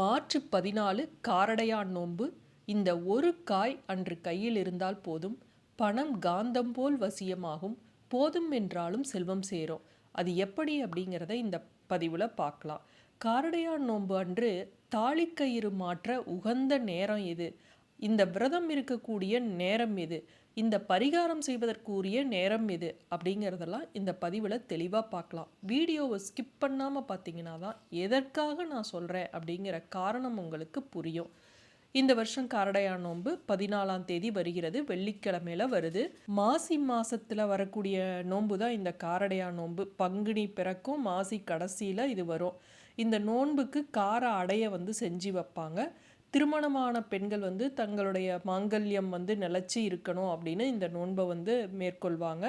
March பதினாலு காரடையான் நோன்பு. இந்த ஒரு காய் அன்று கையில் இருந்தால் போதும். பணம் காந்தம் போல் வசியமாகும். போதும் என்றாலும் செல்வம் சேரும். அது எப்படி அப்படிங்கிறத இந்த பதிவில் பார்க்கலாம். காரடையான் நோன்பு அன்று தாலிக்கயிறு மாற்ற உகந்த நேரம் எது இந்த விரதம் இருக்கக்கூடிய நேரம் எது? இந்த பரிகாரம் செய்வதற்குரிய நேரம் எது? அப்படிங்கிறதெல்லாம் இந்த பதிவில் தெளிவாக பார்க்கலாம். வீடியோவை ஸ்கிப் பண்ணாமல் பார்த்தீங்கன்னா தான் எதற்காக நான் சொல்கிறேன் அப்படிங்கிற காரணம் உங்களுக்கு புரியும். இந்த வருஷம் காரடையான் நோன்பு பதினாலாம் தேதி வருகிறது. வெள்ளிக்கிழமையில வருது. மாசி மாசத்துல வரக்கூடிய நோன்பு தான் இந்த காரடையான் நோன்பு. பங்குனி பிறக்கும் மாசி கடைசியில் இது வரும். இந்த நோன்புக்கு கார அடைய வந்து செஞ்சு வைப்பாங்க. திருமணமான பெண்கள் வந்து தங்களுடைய மாங்கல்யம் வந்து நிலச்சி இருக்கணும் அப்படின்னு இந்த நோன்பை வந்து மேற்கொள்வாங்க.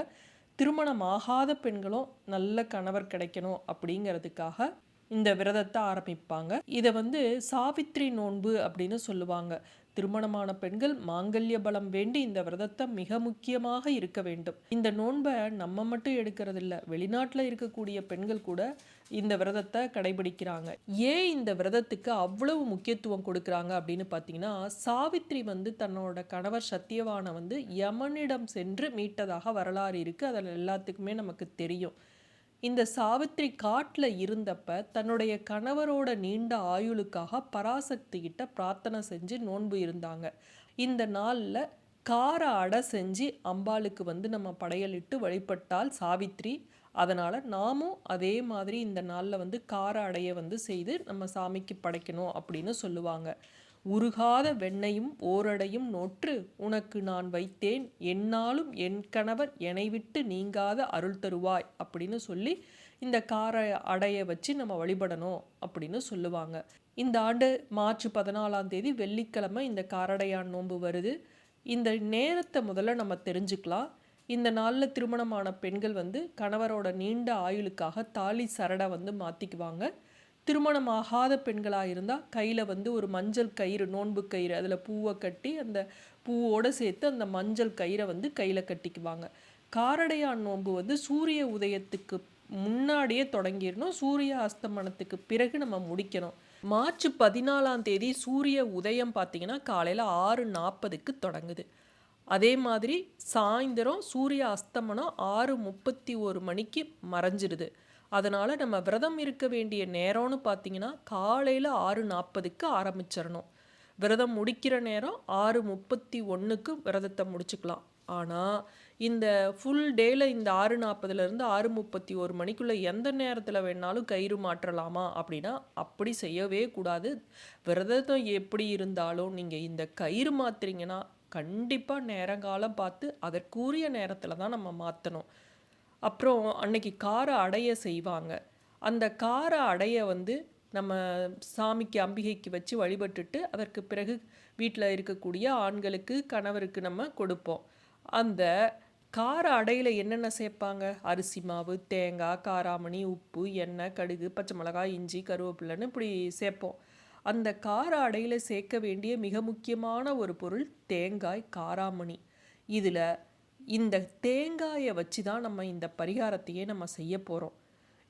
திருமணம் ஆகாத பெண்களும் நல்ல கணவர் கிடைக்கணும் அப்படிங்கிறதுக்காக இந்த விரதத்தை ஆரம்பிப்பாங்க. இதை வந்து சாவித்ரி நோன்பு அப்படின்னு சொல்லுவாங்க. திருமணமான பெண்கள் மாங்கல்ய பலம் வேண்டி இந்த விரதத்தை மிக முக்கியமாக இருக்க வேண்டும். இந்த நோன்பை நம்ம மட்டும் எடுக்கிறதில்ல வெளிநாட்டில் இருக்கக்கூடிய பெண்கள் கூட இந்த விரதத்தை கடைபிடிக்கிறாங்க. ஏன் இந்த விரதத்துக்கு அவ்வளவு முக்கியத்துவம் கொடுக்குறாங்க அப்படின்னு பார்த்தீங்கன்னா சாவித்ரி வந்து தன்னோட கணவர் சத்தியவானை வந்து யமனிடம் சென்று மீட்டதாக வரலாறு இருக்குது அதில் எல்லாத்துக்குமே நமக்கு தெரியும். இந்த சாவித்ரி காட்டில் இருந்தப்ப தன்னுடைய கணவரோட நீண்ட ஆயுளுக்காக பராசக்தி கிட்ட பிரார்த்தனை செஞ்சு நோன்பு இருந்தாங்க. இந்த நாளில் கார அடை செஞ்சு அம்பாளுக்கு வந்து நம்ம படையலிட்டு வழிபட்டால் சாவித்ரி அதனால் நாமும் அதே மாதிரி இந்த நாளில் வந்து கார அடையை வந்து செய்து நம்ம சாமிக்கு படைக்கணும் அப்படின்னு சொல்லுவாங்க. உருகாத வெண்ணையும் ஓரடையும் நோற்று உனக்கு நான் வைத்தேன். என்னாலும் என் கணவர் என்னை விட்டு நீங்காத அருள் தருவாய். அப்படின்னு சொல்லி இந்த கார அடையை வச்சு நம்ம வழிபடணும் அப்படின்னு சொல்லுவாங்க. இந்த ஆண்டு மார்ச் பதினாலாம் தேதி வெள்ளிக்கிழமை இந்த காரடையான் நோன்பு வருது. இந்த நேரத்தை முதல்ல நம்ம தெரிஞ்சுக்கலாம். இந்த நாளில் திருமணமான பெண்கள் வந்து கணவரோட நீண்ட ஆயுளுக்காக தாலி சரடை வந்து மாற்றிக்குவாங்க திருமணம் ஆகாத பெண்களாக இருந்தால் கையில் வந்து ஒரு மஞ்சள் கயிறு நோன்பு கயிறு அதில் பூவை கட்டி அந்த பூவோடு சேர்த்து அந்த மஞ்சள் கயிறை வந்து கையில் கட்டிக்குவாங்க. காரடையான் நோன்பு வந்து சூரிய உதயத்துக்கு முன்னாடியே தொடங்கிடணும் சூரிய அஸ்தமனத்துக்கு பிறகு நம்ம முடிக்கணும். மார்ச் பதினாலாம் தேதி சூரிய உதயம் பார்த்திங்கன்னா காலையில் ஆறு நாற்பதுக்கு தொடங்குது. அதே மாதிரி சாயந்தரம் சூரிய அஸ்தமனம் ஆறு முப்பத்தி ஒரு மணிக்கு மறைஞ்சிடுது அதனால் நம்ம விரதம் இருக்க வேண்டிய நேரம்னு பார்த்தீங்கன்னா காலையில் ஆறு நாற்பதுக்கு ஆரம்பிச்சிடணும். விரதம் முடிக்கிற நேரம் ஆறு முப்பத்தி ஒன்றுக்கு விரதத்தை முடிச்சுக்கலாம். ஆனால் இந்த ஃபுல் டேயில் இந்த ஆறு நாற்பதுலேருந்து ஆறு முப்பத்தி ஒரு மணிக்குள்ளே எந்த நேரத்தில் வேணாலும் கயிறு மாற்றலாமா அப்படின்னா அப்படி செய்யவே கூடாது. விரதம் எப்படி இருந்தாலும் நீங்கள் இந்த கயிறு மாற்றுறீங்கன்னா கண்டிப்பாக நேரங்காலம் பார்த்து அதற்குரிய நேரத்தில் தான் நம்ம மாற்றணும் அப்புறம் அன்னைக்கு கார அடைய செய்வாங்க. அந்த கார அடைய வந்து நம்ம சாமிக்கு அம்பிகைக்கு வச்சு வழிபட்டுட்டு அதற்கு பிறகு வீட்டில் இருக்கக்கூடிய ஆண்களுக்கு கணவருக்கு நம்ம கொடுப்போம். அந்த கார அடையில் என்னென்ன சேர்ப்பாங்க? அரிசி மாவு தேங்காய் காராமணி உப்பு எண்ணெய் கடுகு பச்சை மிளகாய் இஞ்சி கருவேப்பிலைன்னு இப்படி சேர்ப்போம். அந்த கார அடையில் சேர்க்க வேண்டிய மிக முக்கியமான ஒரு பொருள் தேங்காய் காராமணி. இதில் இந்த தேங்காயை வச்சு தான் நம்ம இந்த பரிகாரத்தையே நம்ம செய்ய போகிறோம்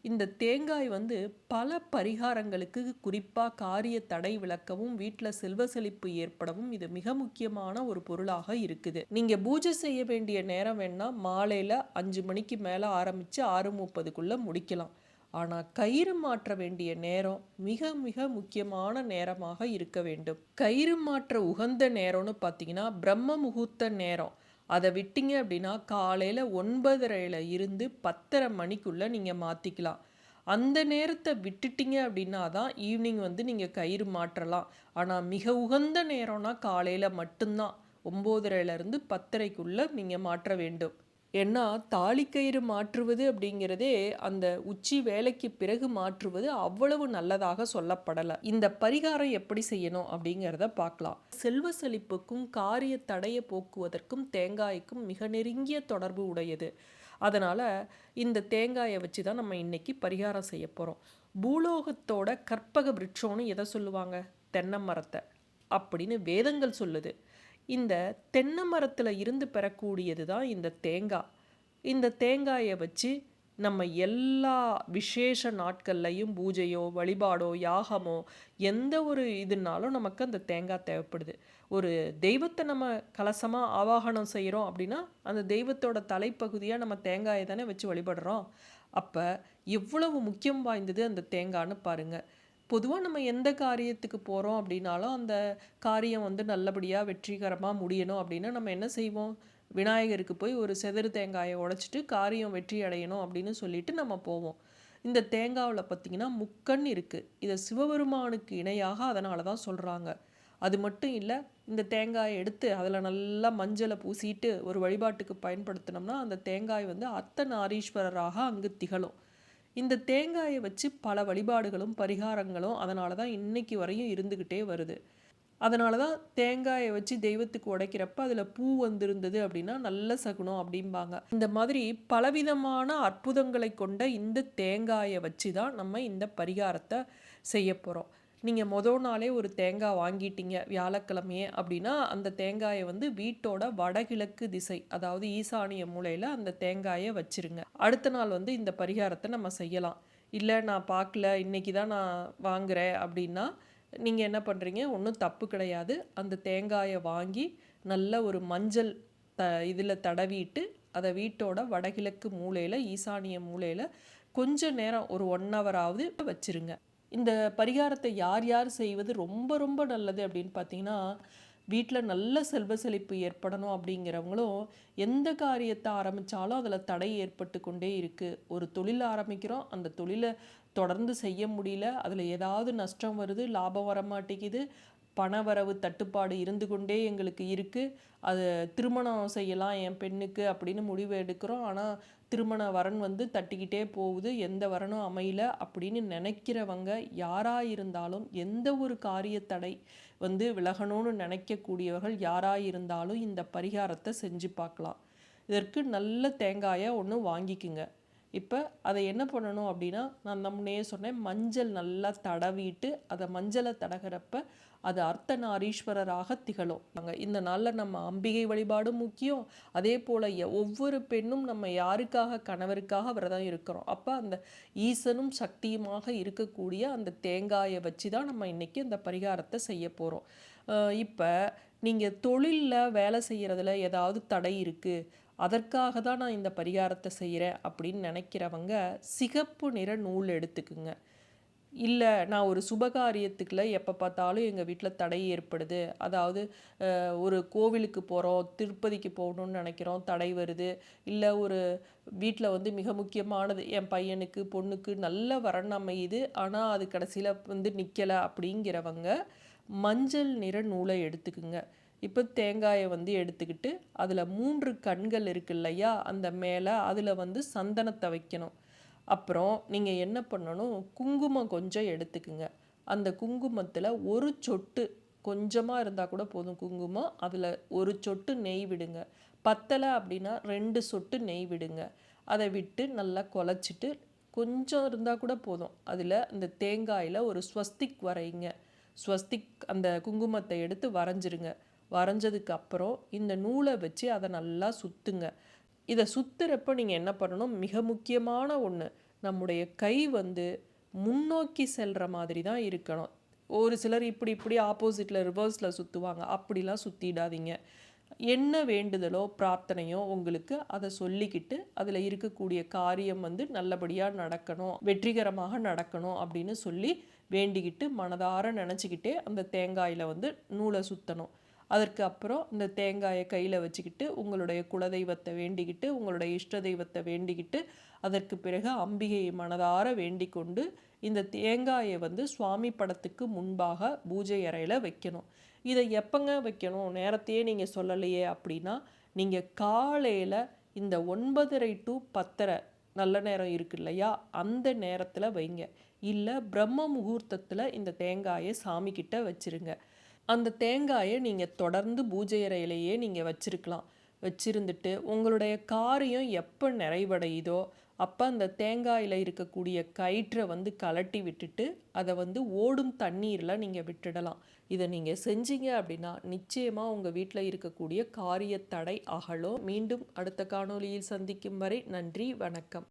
இந்த தேங்காய் வந்து பல பரிகாரங்களுக்கு குறிப்பாக காரிய தடை விளக்கவும் வீட்டில் செல்வ செழிப்பு ஏற்படவும் இது மிக முக்கியமான ஒரு பொருளாக இருக்குது. நீங்கள் பூஜை செய்ய வேண்டிய நேரம் வேணால் மாலையில் அஞ்சு மணிக்கு மேலே ஆரம்பித்து ஆறு முப்பதுக்குள்ளே முடிக்கலாம். ஆனால் கயிறு மாற்ற வேண்டிய நேரம் மிக மிக முக்கியமான நேரமாக இருக்க வேண்டும். கயிறு மாற்ற உகந்த நேரம்னு பார்த்தீங்கன்னா பிரம்ம முகூர்த்த நேரம். அதை விட்டீங்க அப்படின்னா காலையில் ஒன்பதரையில் இருந்து பத்தரை மணிக்குள்ளே நீங்கள் மாற்றிக்கலாம் அந்த நேரத்தை விட்டுட்டீங்க அப்படின்னா தான் ஈவினிங் வந்து நீங்கள் கயிறு மாற்றலாம். ஆனால் மிக உகந்த நேரம்னா காலையில் மட்டும்தான். ஒம்போதரையிலேருந்து பத்தரைக்குள்ளே நீங்கள் மாற்ற வேண்டும். ஏன்னா தாலிக்கயிறு மாற்றுவது அப்படிங்கிறதே அந்த உச்சி வேலைக்கு பிறகு மாற்றுவது அவ்வளவு நல்லதாக சொல்லப்படலை. இந்த பரிகாரம் எப்படி செய்யணும் அப்படிங்கிறத பார்க்கலாம். செல்வ செழிப்புக்கும் காரிய தடையை போக்குவதற்கும் தேங்காய்க்கும் மிக நெருங்கிய தொடர்பு உடையது. அதனால் இந்த தேங்காயை வச்சு தான் நம்ம இன்னைக்கு பரிகாரம் செய்ய போகிறோம் பூலோகத்தோட கற்பக விருட்சோன்னு எதை சொல்லுவாங்க? தென்னை மரத்தை. அப்படின்னு வேதங்கள் சொல்லுது. இந்த தென்னை மரத்தில் இருந்து பெறக்கூடியது தான் இந்த தேங்காய். இந்த தேங்காயை வச்சு நம்ம எல்லா விசேஷ நாட்கள்லையும் பூஜையோ வழிபாடோ யாகமோ எந்த ஒரு இதுனாலும் நமக்கு அந்த தேங்காய் தேவைப்படுது. ஒரு தெய்வத்தை நம்ம கலசமாக ஆவாகனம் செய்கிறோம் அப்படின்னா அந்த தெய்வத்தோட தலைப்பகுதியாக நம்ம தேங்காயை தானே வச்சு வழிபடுறோம். அப்போ எவ்வளவு முக்கியம் வாய்ந்தது அந்த தேங்காய்னு பாருங்கள் பொதுவாக நம்ம எந்த காரியத்துக்கு போகிறோம் அப்படின்னாலும் அந்த காரியம் வந்து நல்லபடியாக வெற்றிகரமாக முடியணும் அப்படின்னா நம்ம என்ன செய்வோம்? விநாயகருக்கு போய் ஒரு செதறு தேங்காயை உடைச்சிட்டு காரியம் வெற்றி அடையணும் அப்படின்னு சொல்லிட்டு நம்ம போவோம். இந்த தேங்காவில் பார்த்திங்கன்னா முக்கண் இருக்குது இதை சிவபெருமானுக்கு இணையாக அதனால தான் சொல்கிறாங்க அது மட்டும் இல்லை இந்த தேங்காயை எடுத்து அதில் நல்லா மஞ்சளை பூசிட்டு ஒரு வழிபாட்டுக்கு பயன்படுத்தினோம்னா அந்த தேங்காய் வந்து அர்த்தநாரீஸ்வரராக அங்கு திகழும். இந்த தேங்காயை வச்சு பல வழிபாடுகளும் பரிகாரங்களும் அதனால தான் இன்னைக்கு வரையும் இருந்துக்கிட்டே வருது. அதனால தான் தேங்காயை வச்சு தெய்வத்துக்கு உடைக்கிறப்ப அதில் பூ வந்திருந்தது அப்படின்னா நல்ல சகுனம் அப்படிம்பாங்க. இந்த மாதிரி பலவிதமான அற்புதங்களை கொண்ட இந்த தேங்காயை வச்சு தான் நம்ம இந்த பரிகாரத்தை செய்ய போகிறோம் நீங்கள் மொதல் நாளே ஒரு தேங்காய் வாங்கிட்டீங்க வியாழக்கிழமையே அப்படின்னா அந்த தேங்காயை வந்து வீட்டோட வடகிழக்கு திசை அதாவது ஈசானிய மூலையில் அந்த தேங்காயை வச்சிருங்க. அடுத்த நாள் வந்து இந்த பரிகாரத்தை நம்ம செய்யலாம். இல்லை நான் பார்க்கல இன்னைக்கு தான் நான் வாங்குகிறேன் அப்படின்னா நீங்கள் என்ன பண்ணுறீங்க ஒன்றும் தப்பு கிடையாது. அந்த தேங்காயை வாங்கி நல்ல ஒரு மஞ்சள் த இதில் தடவிட்டு அதை வீட்டோட வடகிழக்கு மூலையில் ஈசானிய மூலையில் கொஞ்ச நேரம் ஒரு ஒன் ஹவராவது வச்சுருங்க. இந்த பரிகாரத்தை யார் யார் செய்வது ரொம்ப ரொம்ப நல்லது அப்படின்னு பார்த்தீங்கன்னா வீட்டில் நல்ல செல்வ செழிப்பு ஏற்படணும் அப்படிங்கிறவங்களும் எந்த காரியத்தை ஆரம்பித்தாலும் அதில் தடை ஏற்பட்டு கொண்டே இருக்குது ஒரு தொழில் ஆரம்பிக்கிறோம் அந்த தொழிலை தொடர்ந்து செய்ய முடியல அதில் ஏதாவது நஷ்டம் வருது லாபம் வர மாட்டேங்குது பணவரவு தட்டுப்பாடு இருந்து கொண்டே எங்களுக்கு இருக்குது அது திருமணம் செய்யலாம் என் பெண்ணுக்கு அப்படின்னு முடிவு எடுக்கிறோம். ஆனால் திருமண வரன் வந்து தட்டிக்கிட்டே போகுது. எந்த வரனும் அமையல அப்படின்னு நினைக்கிறவங்க யாராக இருந்தாலும் எந்த ஒரு காரியத்தடை வந்து விலகணும்னு நினைக்கக்கூடியவர்கள் யாராக இருந்தாலும் இந்த பரிகாரத்தை செஞ்சு பார்க்கலாம். இதற்கு நல்ல தேங்காயை ஒன்று வாங்கிக்குங்க. இப்போ அதை என்ன பண்ணணும் அப்படின்னா நான் நம்மனே சொன்னேன் மஞ்சள் நல்லா தடவிட்டு அதை மஞ்சளை தடகிறப்ப அது அர்த்தநாரீஸ்வரராக திகழும். நாங்கள் இந்த நாளில் நம்ம அம்பிகை வழிபாடும் முக்கியம். அதே போல் ஒவ்வொரு பெண்ணும் நம்ம யாருக்காக கணவருக்காக விரதம் இருக்கிறோம். அப்போ அந்த ஈசனும் சக்தியுமாக இருக்கக்கூடிய அந்த தேங்காயை வச்சு தான் நம்ம இன்றைக்கி அந்த பரிகாரத்தை செய்ய போகிறோம் இப்போ நீங்கள் தொழிலில் வேலை செய்கிறதுல ஏதாவது தடை இருக்குது அதற்காக தான் நான் இந்த பரிகாரத்தை செய்கிறேன் அப்படின்னு நினைக்கிறவங்க சிகப்பு நிற நூல் எடுத்துக்குங்க. இல்லை நான் ஒரு சுபகாரியத்துக்குள்ள எப்போ பார்த்தாலும் எங்கள் வீட்டில் தடை ஏற்படுது. அதாவது ஒரு கோவிலுக்கு போகிறோம் திருப்பதிக்கு போகணுன்னு நினைக்கிறோம் தடை வருது. இல்லை ஒரு வீட்டில் வந்து மிக முக்கியமானது என் பையனுக்கு பொண்ணுக்கு நல்ல வரன் அமையுது. ஆனால் அது கடைசியில் வந்து நிற்கலை அப்படிங்கிறவங்க மஞ்சள் நிற நூலை எடுத்துக்குங்க. இப்போ தேங்காயை வந்து எடுத்துக்கிட்டு அதில் மூன்று கண்கள் இருக்கு இல்லையா? அந்த மேலே அதில் வந்து சந்தனத்தை வைக்கணும். அப்புறம் நீங்கள் என்ன பண்ணணும்? குங்குமம் கொஞ்சம் எடுத்துக்குங்க. அந்த குங்குமத்தில் ஒரு சொட்டு கொஞ்சமாக இருந்தால் கூட போதும் குங்குமம். அதில் ஒரு சொட்டு நெய் விடுங்க. பத்தலை அப்படின்னா ரெண்டு சொட்டு நெய் விடுங்க. அதை விட்டு நல்லா குழச்சிட்டு கொஞ்சம் இருந்தால் கூட போதும். அதில் அந்த தேங்காயில் ஒரு ஸ்வஸ்திக் வரைங்க ஸ்வஸ்திக் அந்த குங்குமத்தை எடுத்து வரைஞ்சிருங்க. வரைஞ்சதுக்கு அப்புறம் இந்த நூலை வச்சு அதை நல்லா சுற்றுங்க இதை சுற்றுறப்ப நீங்கள் என்ன பண்ணணும்? மிக முக்கியமான ஒன்று நம்முடைய கை வந்து முன்னோக்கி செல்கிற மாதிரி தான் இருக்கணும். ஒரு சிலர் இப்படி இப்படி ஆப்போசிட்டில் ரிவர்ஸில் சுற்றுவாங்க அப்படிலாம் சுற்றிடாதீங்க என்ன வேண்டுதலோ பிரார்த்தனையோ உங்களுக்கு அதை சொல்லிக்கிட்டு அதில் இருக்கக்கூடிய காரியம் வந்து நல்லபடியாக நடக்கணும் வெற்றிகரமாக நடக்கணும் அப்படின்னு சொல்லி வேண்டிக்கிட்டு மனதார நினச்சிக்கிட்டே அந்த தேங்காயில் வந்து நூலை சுற்றணும் அதற்கு அப்புறம் இந்த தேங்காயை கையில் வச்சுக்கிட்டு உங்களுடைய குலதெய்வத்தை வேண்டிக்கிட்டு உங்களுடைய இஷ்ட தெய்வத்தை வேண்டிக்கிட்டு அதற்கு பிறகு அம்பிகையை மனதார வேண்டிக்கொண்டு இந்த தேங்காயை வந்து சுவாமி படத்துக்கு முன்பாக பூஜை அறையில் வைக்கணும். இதை எப்போங்க வைக்கணும்? நேரத்தையே நீங்கள் சொல்லலையே அப்படின்னா நீங்கள் காலையில் இந்த ஒன்பதரை டு பத்தரை நல்ல நேரம் இருக்கு இல்லையா? அந்த நேரத்தில் வைங்க. இல்லை பிரம்ம முகூர்த்தத்தில் இந்த தேங்காயை சாமிக்கிட்ட வச்சுருங்க. அந்த தேங்காயை நீங்கள் தொடர்ந்து பூஜை அறையிலேயே நீங்கள் வச்சுருக்கலாம். வச்சுருந்துட்டு உங்களுடைய காரியம் எப்போ நிறைவடையுதோ அப்போ அந்த தேங்காயில் இருக்கக்கூடிய கயிற்றை வந்து கலட்டி விட்டுட்டு அதை வந்து ஓடும் தண்ணீரில் நீங்கள் விட்டுடலாம். இதை நீங்கள் செஞ்சீங்க அப்படின்னா நிச்சயமாக உங்கள் வீட்டில் இருக்கக்கூடிய காரிய தடை அகலும். மீண்டும் அடுத்த காணொலியில் சந்திக்கும் வரை நன்றி வணக்கம்.